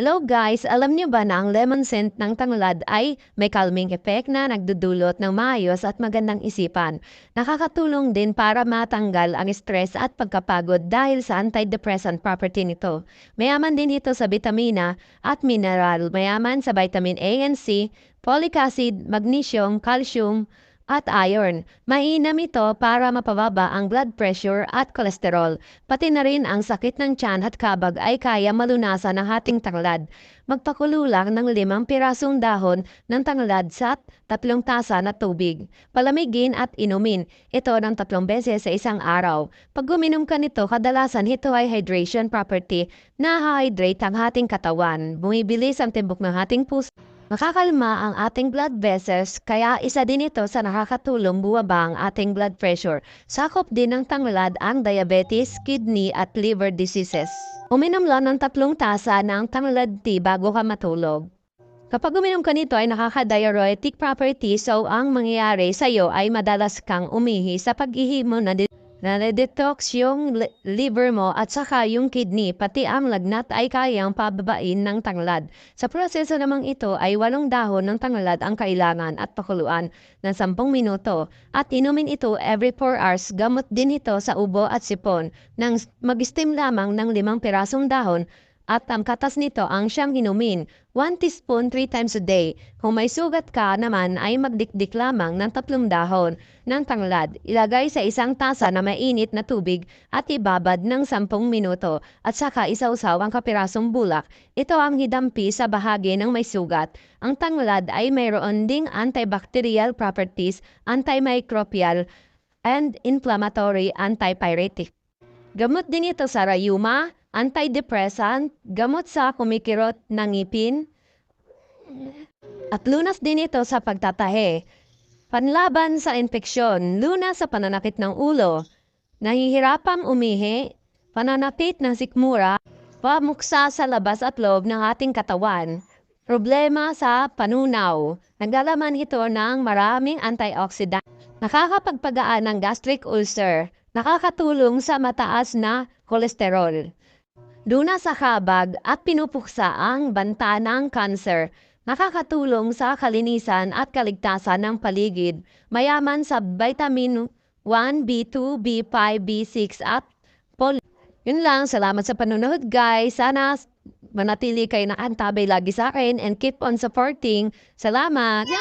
Hello guys! Alam niyo ba na ang lemon scent ng tanglad ay may calming effect na nagdudulot ng maayos at magandang isipan. Nakakatulong din para matanggal ang stress at pagkapagod dahil sa antidepressant property nito. Mayaman din ito sa vitamina at mineral. Mayaman sa vitamin A and C, folic acid, magnesium, calcium, at iron. Mainam ito para mapababa ang blood pressure at kolesterol. Pati na rin ang sakit ng tiyan at kabag ay kaya malunasan ng ating tanglad. Magpakulo ng limang pirasong dahon ng tanglad sa tatlong tasa na tubig. Palamigin at inumin. Ito ng tatlong beses sa isang araw. Pag uminom ka nito, kadalasan ito ay hydration property na hydrate ang ating katawan. Bumibilis ang timbok ng ating puso. Makakalma ang ating blood vessels kaya isa din ito sa nakakatulong buwaba ang ating blood pressure. Sakop din ng tanglad ang diabetes, kidney at liver diseases. Uminom lang ng tatlong tasa ng tanglad tea bago ka matulog. Kapag uminom ka nito ay nakaka-diuretic property so ang mangyayari sa iyo ay madalas kang umihi sa pag-ihi mo na na detox yung li- liver mo at saka yung kidney, pati ang lagnat ay kayang pababain ng tanglad. Sa proseso namang ito ay walong dahon ng tanglad ang kailangan at pakuluan ng 10 minuto at inumin ito every 4 hours. Gamot din ito sa ubo at sipon nang mag-steam lamang ng limang pirasong dahon at ang katas nito ang siyang inumin. 1 teaspoon 3 times a day. Kung may sugat ka naman ay magdikdik lamang ng tatlong dahon ng tanglad. Ilagay sa isang tasa na mainit na tubig at ibabad ng 10 minuto at saka isausaw ang kapirasong bulak. Ito ang hidampi sa bahagi ng may sugat. Ang tanglad ay mayroon ding antibacterial properties, antimicrobial, and inflammatory antipyretic. Gamot din ito sa rayuma, antidepressant, gamot sa kumikirot ng ngipin, at lunas din ito sa pagtatahe. Panlaban sa infeksyon, lunas sa pananakit ng ulo, nahihirapang umihi, pananakit ng sikmura, pamuksa sa labas at loob ng ating katawan, problema sa panunaw, naglalaman ito ng maraming antioxidant, nakakapagpagaan ng gastric ulcer, nakakatulong sa mataas na kolesterol. Luna sa kabag at pinupuksa ang banta ng cancer. Nakakatulong sa kalinisan at kaligtasan ng paligid. Mayaman sa vitamin 1, B2, B5, B6 at pol. Yun lang. Salamat sa panonood guys. Sana manatili kayo na antabay lagi sa akin and keep on supporting. Salamat!